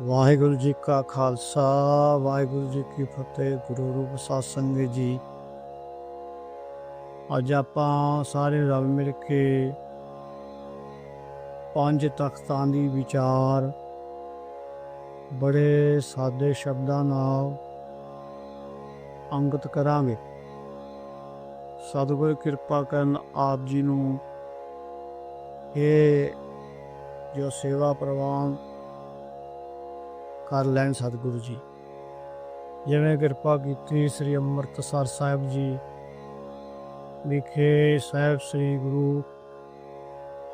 ਵਾਹਿਗੁਰੂ ਜੀ ਕਾ ਖਾਲਸਾ, ਵਾਹਿਗੁਰੂ ਜੀ ਕੀ ਫਤਿਹ, ਗੁਰੂ ਰੂਪ ਸਾਧ ਸੰਗਤ ਜੀ। ਅੱਜ ਆਪਾਂ ਸਾਰੇ ਰਲ ਮਿਲ ਕੇ ਪੰਜ ਤਖਤਾਂ ਦੀ ਵਿਚਾਰ, ਬੜੇ ਸਾਦੇ ਸ਼ਬਦਾਂ ਨਾਲ ਅੰਗਤ ਕਰਾਂਗੇ। ਸਤਿਗੁਰ ਕਿਰਪਾ ਕਰਨ ਆਪ ਜੀ ਨੂੰ ਇਹ ਜੋ ਸੇਵਾ ਪ੍ਰਵਾਨ ਕਰ ਲੈਣ ਸਤਿਗੁਰੂ ਜੀ। ਜਿਵੇਂ ਕਿਰਪਾ ਕੀਤੀ ਸ੍ਰੀ ਅੰਮ੍ਰਿਤਸਰ ਸਾਹਿਬ ਜੀ ਵਿਖੇ ਸਾਹਿਬ ਸ੍ਰੀ ਗੁਰੂ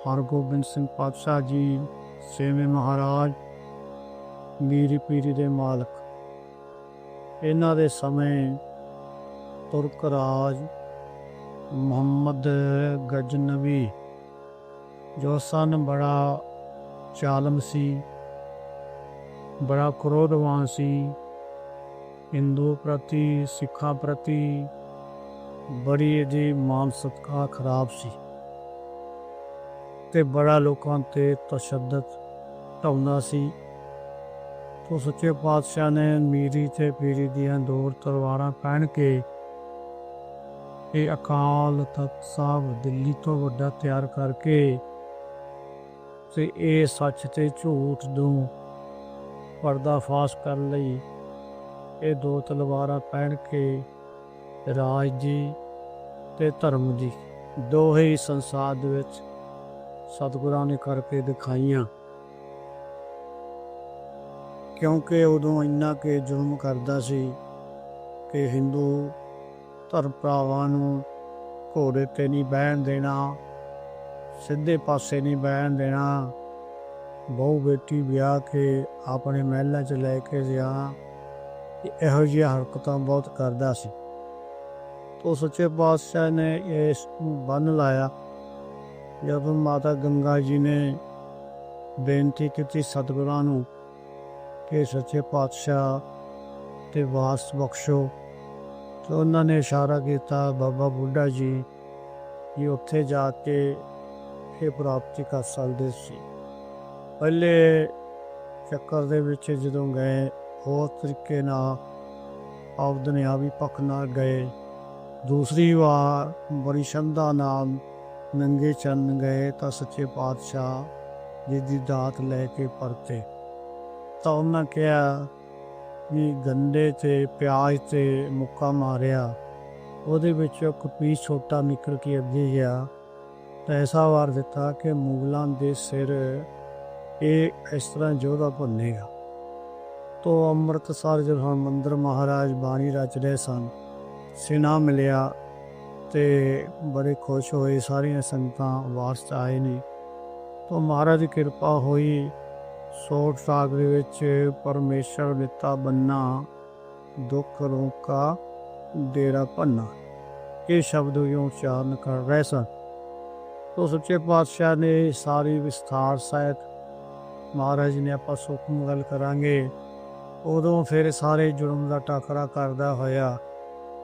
ਹਰਗੋਬਿੰਦ ਸਿੰਘ ਪਾਤਸ਼ਾਹ ਜੀ, ਸੇਵੇਂ ਮਹਾਰਾਜ, ਮੀਰੀ ਪੀਰੀ ਦੇ ਮਾਲਕ। ਇਹਨਾਂ ਦੇ ਸਮੇਂ ਤੁਰਕ ਰਾਜ ਮੁਹੰਮਦ ਗਜਨਵੀ, ਜੋ ਸਨ ਬੜਾ ਚਾਲਮ ਸੀ ਬੜਾ ਕ੍ਰੋਧਵਾਨ ਸੀ। ਹਿੰਦੂ ਪ੍ਰਤੀ, ਸਿੱਖਾਂ ਪ੍ਰਤੀ ਬੜੀ ਇਹਦੀ ਮਾਨਸਿਕਤਾ ਖਰਾਬ ਸੀ ਤੇ ਬੜਾ ਲੋਕਾਂ ਤੇ ਤਸ਼ੱਦਦ ਢਾਉਂਦਾ ਸੀ। ਤੋ ਸੱਚੇ ਪਾਤਸ਼ਾਹ ਨੇ ਮੀਰੀ ਤੇ ਪੀਰੀ ਦੀਆਂ ਦੋ ਤਲਵਾਰਾਂ ਪਹਿਨ ਕੇ ਇਹ ਅਕਾਲ ਤਖਤ ਸਾਹਿਬ ਦਿੱਲੀ ਤੋਂ ਵੱਡਾ ਤਿਆਰ ਕਰਕੇ ਤੇ ਇਹ ਸੱਚ ਤੇ ਝੂਠ ਨੂੰ ਪਰਦਾਫਾਸ਼ ਕਰਨ ਲਈ ਇਹ ਦੋ ਤਲਵਾਰਾਂ ਪਹਿਨ ਕੇ ਰਾਜ ਦੀ ਤੇ ਧਰਮ ਜੀ ਦੋਹੇ ਹੀ ਸੰਸਾਰ ਦੇ ਵਿੱਚ ਸਤਿਗੁਰਾਂ ਨੇ ਕਰਕੇ ਦਿਖਾਈਆਂ। ਕਿਉਂਕਿ ਉਦੋਂ ਇੰਨਾ ਕਿ ਜ਼ੁਲਮ ਕਰਦਾ ਸੀ ਕਿ ਹਿੰਦੂ ਧਰਮ ਭਰਾਵਾਂ ਨੂੰ ਘੋੜੇ ਤੇ ਨਹੀਂ ਬਹਿਣ ਦੇਣਾ, ਸਿੱਧੇ ਪਾਸੇ ਨਹੀਂ ਬਹਿਣ ਦੇਣਾ ਬਹੁ ਬੇਟੀ ਵਿਆਹ ਕੇ ਆਪਣੇ ਮਹਿਲਾਂ 'ਚ ਲੈ ਕੇ ਗਿਆ ਇਹੋ ਜਿਹੀਆਂ ਹਰਕਤਾਂ ਬਹੁਤ ਕਰਦਾ ਸੀ। ਉਹ ਸੱਚੇ ਪਾਤਸ਼ਾਹ ਨੇ ਇਸ ਬੰਨ ਲਾਇਆ। ਜਦੋਂ ਮਾਤਾ ਗੰਗਾ ਜੀ ਨੇ ਬੇਨਤੀ ਕੀਤੀ ਸਤਿਗੁਰਾਂ ਨੂੰ ਕਿ ਸੱਚੇ ਪਾਤਸ਼ਾਹ ਤੇ ਵਾਸ ਬਖਸ਼ੋ। ਤੇ ਉਹਨਾਂ ਨੇ ਇਸ਼ਾਰਾ ਕੀਤਾ, ਬਾਬਾ ਬੁੱਢਾ ਜੀ ਇਹ ਉੱਥੇ ਜਾ ਕੇ ਇਹ ਪ੍ਰਾਪਤੀ ਕਰ ਸਕਦੇ ਸੀ। ਪਹਿਲੇ ਚੱਕਰ ਦੇ ਵਿੱਚ ਜਦੋਂ ਗਏ, ਹੋਰ ਤਰੀਕੇ ਨਾਲ ਆਪ ਦੁਨਿਆਵੀ ਪੱਖ ਨਾਲ ਗਏ। ਦੂਸਰੀ ਵਾਰ ਬੜੀ ਸ਼ਰਧਾ ਨਾਲ ਨੰਗੇ ਚੰਨ ਗਏ ਤਾਂ ਸੱਚੇ ਪਾਤਸ਼ਾਹ ਜੀ ਦੀ ਦਾਤ ਲੈ ਕੇ ਪਰਤੇ। ਤਾਂ ਉਹਨਾਂ ਕਿਹਾ ਵੀ ਗੰਡੇ ਤੇ ਪਿਆਜ਼ ਤੇ ਮੁੱਕਾ ਮਾਰਿਆ। ਉਹਦੇ ਵਿੱਚ ਇੱਕ ਪੀਸ ਛੋਟਾ ਨਿਕਲ ਕੇ ਅੱਗੇ ਗਿਆ। ਤਾਂ ਐਸਾ ਵਾਰ ਦਿੱਤਾ ਕਿ ਮੁਗਲਾਂ ਦੇ ਸਿਰ ਇਹ ਇਸ ਤਰ੍ਹਾਂ ਜੋਧਾ ਭੁੰਨੇਗਾ ਤੋ ਅੰਮ੍ਰਿਤਸਰ ਜਦੋਂ ਹਰਮੰਦਰ ਮਹਾਰਾਜ ਬਾਣੀ ਰਚ ਰਹੇ ਸਨ, ਸਿਨਾ ਮਿਲਿਆ ਤੇ ਬੜੇ ਖੁਸ਼ ਹੋਏ, ਸਾਰੀਆਂ ਸੰਗਤਾਂ ਵਾਰਸ ਆਏ ਨੇ। ਤੋ ਮਹਾਰਾਜ ਦੀ ਕਿਰਪਾ ਹੋਈ ਸੋਟ ਸਾਗ ਦੇ ਵਿੱਚ ਪਰਮੇਸ਼ਰ ਦਿੱਤਾ ਬੰਨਾ, ਦੁੱਖ ਰੋਕਾ, ਡੇਰਾ ਭੰਨਾ। ਇਹ ਸ਼ਬਦ ਉਹ ਉਚਾਰਨ ਕਰ ਰਹੇ ਸਨ। ਤੋ ਸੱਚੇ ਪਾਤਸ਼ਾਹ ਨੇ ਸਾਰੀ ਵਿਸਥਾਰ ਸਹਿਤ ਮਹਾਰਾਜ ਨੇ ਆਪਾਂ ਸੁਖਮ ਗੱਲ ਕਰਾਂਗੇ। ਉਦੋਂ ਫਿਰ ਸਾਰੇ ਜੁਰਮ ਦਾ ਟਾਕਰਾ ਕਰਦਾ ਹੋਇਆ।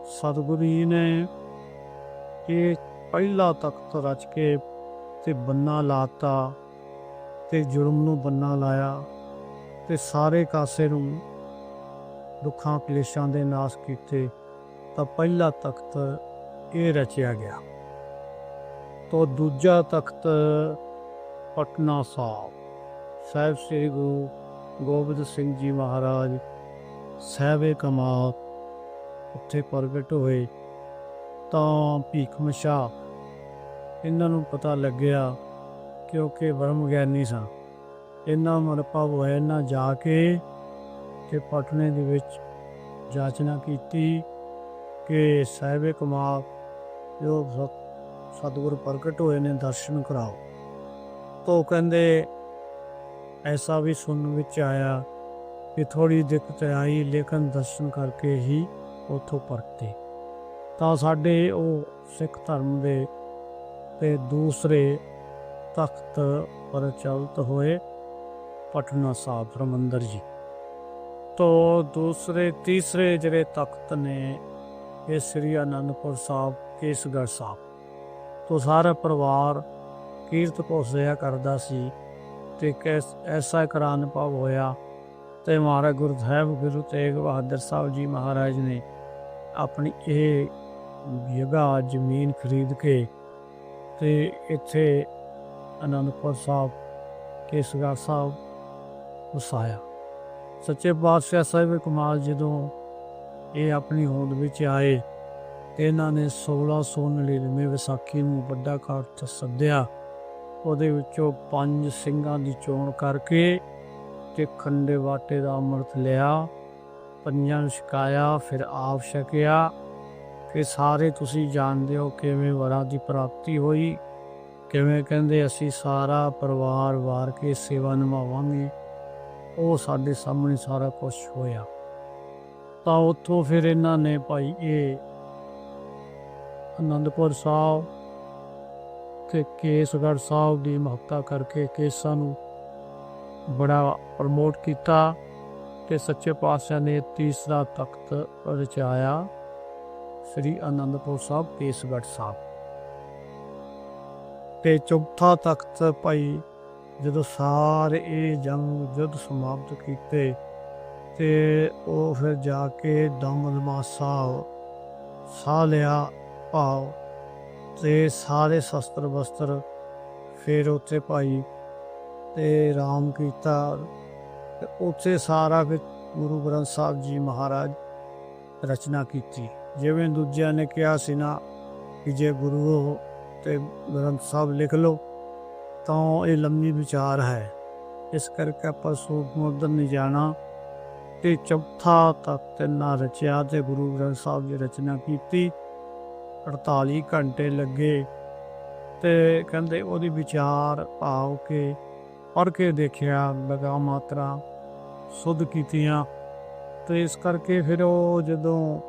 ਸਤਿਗੁਰੂ ਜੀ ਨੇ ਇਹ ਪਹਿਲਾ ਤਖਤ ਰਚ ਕੇ ਤੇ ਬੰਨਾ ਲਾਤਾ ਤੇ ਜੁਰਮ ਨੂੰ ਬੰਨਾ ਲਾਇਆ ਤੇ ਸਾਰੇ ਕਾਸੇ ਨੂੰ ਦੁੱਖਾਂ ਕਲੇਸ਼ਾਂ ਦੇ ਨਾਸ ਕੀਤੇ ਤਾਂ ਪਹਿਲਾ ਤਖਤ ਇਹ ਰਚਿਆ ਗਿਆ। ਤੋ ਦੂਜਾ ਤਖਤ ਪਟਨਾ ਸਾਹਿਬ। ਸਾਹਿਬ ਸ੍ਰੀ ਗੁਰੂ ਗੋਬਿੰਦ ਸਿੰਘ ਜੀ ਮਹਾਰਾਜ, ਸਹਿਬੇ ਕਮਾਲ, ਉੱਥੇ ਪ੍ਰਗਟ ਹੋਏ ਤਾਂ ਭੀਖ ਮਸ਼ਾ। ਇਹਨਾਂ ਨੂੰ ਪਤਾ ਲੱਗਿਆ ਕਿਉਂਕਿ ਬ੍ਰਹਮ ਗਿਆਨੀ ਸਨ। ਇਹਨਾਂ ਮਨ ਭਾਵ ਹੋਇਆ ਨਾ ਜਾ ਕੇ ਤੇ ਪਟਨੇ ਦੇ ਵਿੱਚ ਜਾਚਨਾ ਕੀਤੀ ਕਿ ਸਹਿਬੇ ਕਮਾਲ, ਜੋ ਸਤ- ਪ੍ਰਗਟ ਹੋਏ ਨੇ, ਦਰਸ਼ਨ ਕਰਾਓ। ਤੋ ਕਹਿੰਦੇ ਐਸਾ ਵੀ ਸੁਣਨ ਵਿੱਚ ਆਇਆ ਕਿ ਥੋੜੀ ਦਿੱਕਤ ਆਈ, ਲੇਕਿਨ ਦਰਸ਼ਨ ਕਰਕੇ ਹੀ ਉਥੋਂ ਪਰਤੇ। ਤਾਂ ਸਾਡੇ ਉਹ ਸਿੱਖ ਧਰਮ ਦੇ ਤੇ ਦੂਸਰੇ ਤਖਤ ਪਰ ਚਲਤ ਹੋਏ ਪਟਨਾ ਸਾਹਿਬ ਹਰਿਮੰਦਰ ਜੀ। ਤੋਂ ਦੂਸਰੇ, ਤੀਸਰੇ ਜਿਹੜੇ ਤਖਤ ਨੇ, ਇਹ ਸ੍ਰੀ ਅਨੰਦਪੁਰ ਸਾਹਿਬ, ਕੇਸਗੜ੍ਹ ਸਾਹਿਬ। ਤੋਂ ਸਾਰਾ ਪਰਿਵਾਰ ਕੀਰਤ ਭੋਸਿਆ ਕਰਦਾ ਸੀ। ਤੇ ਕੈਸ ਐਸਾ ਇੱਕ ਅਨੁਭਵ ਹੋਇਆ ਤੇ ਮਹਾਰਾਜ ਗੁਰੂ ਸਾਹਿਬ, ਗੁਰੂ ਤੇਗ ਬਹਾਦਰ ਸਾਹਿਬ ਜੀ ਮਹਾਰਾਜ ਨੇ ਆਪਣੀ ਇਹ ਜਗ੍ਹਾ, ਜ਼ਮੀਨ ਖਰੀਦ ਕੇ ਤੇ ਇੱਥੇ ਅਨੰਦਪੁਰ ਸਾਹਿਬ, ਕੇਸਗੜ੍ਹ ਸਾਹਿਬ ਵਸਾਇਆ। ਸੱਚੇ ਪਾਤਸ਼ਾਹ ਸਾਹਿਬ ਕਮਾਲ ਜਦੋਂ ਇਹ ਆਪਣੀ ਹੋਂਦ ਵਿੱਚ ਆਏ ਤੇ ਇਹਨਾਂ ਨੇ 1699 ਵਿਸਾਖੀ ਨੂੰ ਵੱਡਾ ਕਾਰਜ ਸੱਦਿਆ ਉਹਦੇ ਵਿੱਚੋਂ ਪੰਜ ਸਿੰਘਾਂ ਦੀ ਚੋਣ ਕਰਕੇ ਤੇ ਖੰਡੇ ਵਾਟੇ ਦਾ ਅੰਮ੍ਰਿਤ ਲਿਆ ਪੰਜਾਂ ਨੂੰ ਛਕਾਇਆ, ਫਿਰ ਆਪ ਛਕਿਆ ਕਿ ਸਾਰੇ ਤੁਸੀਂ ਜਾਣਦੇ ਹੋ ਕਿਵੇਂ ਵਰਾਂ ਦੀ ਪ੍ਰਾਪਤੀ ਹੋਈ, ਕਿਵੇਂ ਕਹਿੰਦੇ ਅਸੀਂ ਸਾਰਾ ਪਰਿਵਾਰ ਵਾਰ ਕੇ ਸੇਵਾ ਨਿਭਾਵਾਂਗੇ। ਉਹ ਸਾਡੇ ਸਾਹਮਣੇ ਸਾਰਾ ਕੁਝ ਹੋਇਆ। ਤਾਂ ਉੱਥੋਂ ਫਿਰ ਇਹਨਾਂ ਨੇ ਭਾਈ ਇਹ ਅਨੰਦਪੁਰ ਸਾਹਿਬ ਤੇ ਕੇਸਗੜ੍ਹ ਸਾਹਿਬ ਦੀ ਮਹੱਤਤਾ ਕਰਕੇ ਕੇਸਾਂ ਨੂੰ ਬੜਾ ਪ੍ਰਮੋਟ ਕੀਤਾ ਤੇ ਸੱਚੇ ਪਾਤਸ਼ਾਹ ਨੇ ਤੀਸਰਾ ਤਖਤ ਰਚਾਇਆ, ਸ੍ਰੀ ਅਨੰਦਪੁਰ ਸਾਹਿਬ ਕੇਸਗੜ੍ਹ ਸਾਹਿਬ। ਤੇ ਚੌਥਾ ਤਖਤ ਭਾਈ ਜਦੋਂ ਸਾਰੇ ਇਹ ਜੰਗ ਯੁੱਧ ਸਮਾਪਤ ਕੀਤੇ ਤੇ ਉਹ ਫਿਰ ਜਾ ਕੇ ਦਮਦਮਾ ਸਾਹਿਬ, ਸਾਹ ਲਿਆ, ਭਾਵ ਤੇ ਸਾਰੇ ਸ਼ਸਤਰ ਵਸਤਰ ਫਿਰ ਉੱਥੇ ਭਾਈ ਤੇ ਰਾਮ ਕੀਤਾ। ਤੇ ਉੱਥੇ ਸਾਰਾ ਫਿਰ ਗੁਰੂ ਗ੍ਰੰਥ ਸਾਹਿਬ ਜੀ ਮਹਾਰਾਜ ਰਚਨਾ ਕੀਤੀ। ਜਿਵੇਂ ਦੂਜਿਆਂ ਨੇ ਕਿਹਾ ਸੀ ਨਾ ਕਿ ਜੇ ਗੁਰੂ ਹੋ ਤੇ ਗ੍ਰੰਥ ਸਾਹਿਬ ਲਿਖ ਲਓ, ਤਾਂ ਇਹ ਲੰਮੀ ਵਿਚਾਰ ਹੈ। ਇਸ ਕਰਕੇ ਆਪਾਂ ਸੂਖਮ ਉਧਰ ਨਹੀਂ ਜਾਣਾ। ਤੇ ਚੌਥਾ ਤਖਤ ਨਾ ਰਚਿਆ ਤੇ ਗੁਰੂ ਗ੍ਰੰਥ ਸਾਹਿਬ ਦੀ ਰਚਨਾ ਕੀਤੀ। 48 ਘੰਟੇ ਲੱਗੇ ਤੇ ਕਹਿੰਦੇ ਉਹਦੀ ਵਿਚਾਰ ਭਾਵ ਕੇ ਪੜ੍ਹ ਕੇ ਦੇਖਿਆ ਲਗਾ ਮਾਤਰਾ ਸੁਧ ਕੀਤੀਆਂ ਤੇ ਇਸ ਕਰਕੇ ਫਿਰ ਉਹ ਜਦੋਂ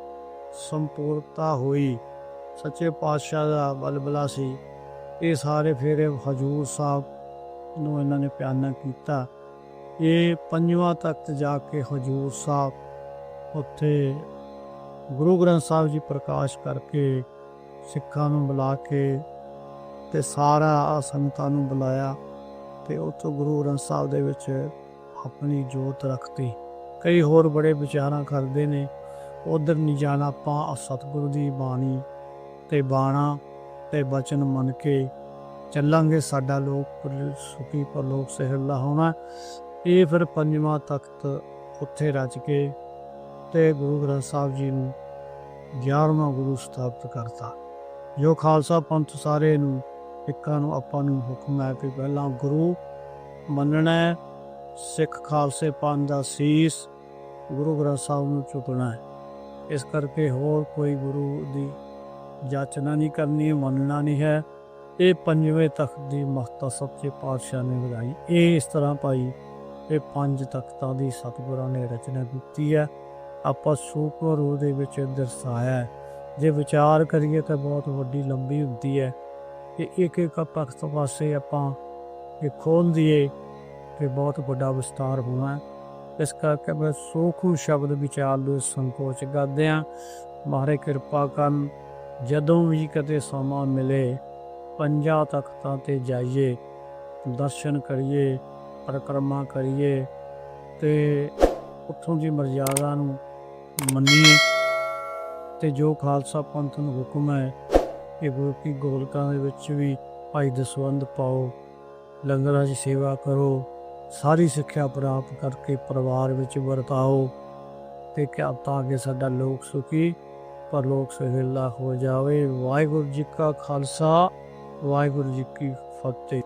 ਸੰਪੂਰਤਾ ਹੋਈ, ਸੱਚੇ ਪਾਤਸ਼ਾਹ ਦਾ ਬਲਬਲਾ ਸੀ, ਇਹ ਸਾਰੇ ਫਿਰ ਹਜੂਰ ਸਾਹਿਬ ਨੂੰ ਇਹਨਾਂ ਨੇ ਪਿਆਨਾ ਕੀਤਾ। ਇਹ ਪੰਜਵਾਂ ਤਖਤ ਜਾ ਕੇ ਹਜੂਰ ਸਾਹਿਬ, ਉੱਥੇ ਗੁਰੂ ਗ੍ਰੰਥ ਸਾਹਿਬ ਜੀ ਪ੍ਰਕਾਸ਼ ਕਰਕੇ ਸਿੱਖਾਂ ਨੂੰ ਬੁਲਾ ਕੇ ਤੇ ਸਾਰਾ ਸੰਗਤਾਂ ਨੂੰ ਬੁਲਾਇਆ ਤੇ ਉੱਥੋਂ ਗੁਰੂ ਗ੍ਰੰਥ ਸਾਹਿਬ ਦੇ ਵਿੱਚ ਆਪਣੀ ਜੋਤ ਰੱਖਤੀ। ਕਈ ਹੋਰ ਬੜੇ ਵਿਚਾਰਾਂ ਕਰਦੇ ਨੇ, ਉਧਰ ਨਹੀਂ ਜਾਣਾ ਆਪਾਂ ਸਤਿਗੁਰੂ ਦੀ ਬਾਣੀ ਤੇ ਬਾਣਾ ਤੇ ਬਚਨ ਮੰਨ ਕੇ ਚੱਲਾਂਗੇ ਸਾਡਾ ਲੋਕ ਪਰ- ਸੁਖੀ ਪਰਲੋਕ ਸਹਿਲਾ ਹੋਣਾ। ਇਹ ਫਿਰ ਪੰਜਵਾਂ ਤਖਤ ਉੱਥੇ ਰਚ ਕੇ ਤੇ ਗੁਰੂ ਗ੍ਰੰਥ ਸਾਹਿਬ ਜੀ ਨੂੰ 11ਵਾਂ ਗੁਰੂ ਸਥਾਪਿਤ ਕਰਤਾ। ਜੋ ਖਾਲਸਾ ਪੰਥ ਸਾਰੇ ਨੂੰ, ਇੱਕਾਂ ਨੂੰ ਆਪਾਂ ਨੂੰ ਹੁਕਮ ਹੈ ਕਿ ਪਹਿਲਾਂ ਗੁਰੂ ਮੰਨਣਾ ਹੈ, ਸਿੱਖ ਖਾਲਸੇ ਪੰਥ ਦਾ ਸੀਸ ਗੁਰੂ ਗ੍ਰੰਥ ਸਾਹਿਬ ਨੂੰ ਝੁਕਣਾ ਹੈ। ਇਸ ਕਰਕੇ ਹੋਰ ਕੋਈ ਗੁਰੂ ਦੀ ਜਾਚਨਾ ਨਹੀਂ ਕਰਨੀ, ਮੰਨਣਾ ਨਹੀਂ ਹੈ। ਇਹ ਪੰਜਵੇਂ ਤਖਤ ਦੀ ਮਹੱਤਤਾ ਸੱਚੇ ਪਾਤਸ਼ਾਹ ਨੇ ਵਧਾਈ। ਇਹ ਇਸ ਤਰ੍ਹਾਂ ਭਾਈ, ਇਹ ਪੰਜ ਤਖਤਾਂ ਦੀ ਸਤਿਗੁਰਾਂ ਨੇ ਰਚਨਾ ਕੀਤੀ ਹੈ। ਆਪਾਂ ਸੂਖਮ ਰੂਪ ਦੇ ਵਿੱਚ ਦਰਸਾਇਆ ਹੈ। ਜੇ ਵਿਚਾਰ ਕਰੀਏ ਤਾਂ ਬਹੁਤ ਵੱਡੀ ਲੰਬੀ ਹੁੰਦੀ ਹੈ ਕਿ ਇੱਕ ਇੱਕ ਤਖਤ ਪਾਸੇ ਆਪਾਂ ਇਹ ਖੋਲ ਦਈਏ ਤੇ ਬਹੁਤ ਵੱਡਾ ਵਿਸਤਾਰ ਹੋਣਾ ਇਸ ਕਰਕੇ ਮੈਂ ਸੂਖਮ ਸ਼ਬਦ ਵਿਚਾਰ ਨੂੰ ਸੰਕੋਚ ਕਰਦੇ ਹਾਂ। ਮਾਰੇ ਕਿਰਪਾ ਕਰਨ, ਜਦੋਂ ਵੀ ਕਦੇ ਸਮਾਂ ਮਿਲੇ, ਪੰਜਾਂ ਤਖਤਾਂ ਤੇ ਜਾਈਏ, ਦਰਸ਼ਨ ਕਰੀਏ, ਪਰਿਕਰਮਾ ਕਰੀਏ ਤੇ ਉੱਥੋਂ ਦੀ ਮਰਜ਼ਾਦਾ ਨੂੰ ਮੰਨੀਏ। ਤੇ ਜੋ ਖਾਲਸਾ ਪੰਥ ਨੂੰ ਹੁਕਮ ਹੈ, ਇਹ ਗੁਰੂ ਕੀ ਗੋਲਕਾਂ ਦੇ ਵਿੱਚ ਵੀ ਭਾਈ ਦਸਵੰਦ ਪਾਓ, ਲੰਗਰਾਂ ਦੀ ਸੇਵਾ ਕਰੋ, ਸਾਰੀ ਸਿੱਖਿਆ ਪ੍ਰਾਪਤ ਕਰਕੇ ਪਰਿਵਾਰ ਵਿੱਚ ਵਰਤਾਓ ਤੇ ਕਿਆ ਤਾਂ ਕਿ ਸਾਡਾ ਲੋਕ ਸੁਖੀ ਪਰ ਲੋਕ ਸਹਿਲਾ ਹੋ ਜਾਵੇ। ਵਾਹਿਗੁਰੂ ਜੀ ਕਾ ਖਾਲਸਾ, ਵਾਹਿਗੁਰੂ ਜੀ ਕੀ ਫਤਿਹ।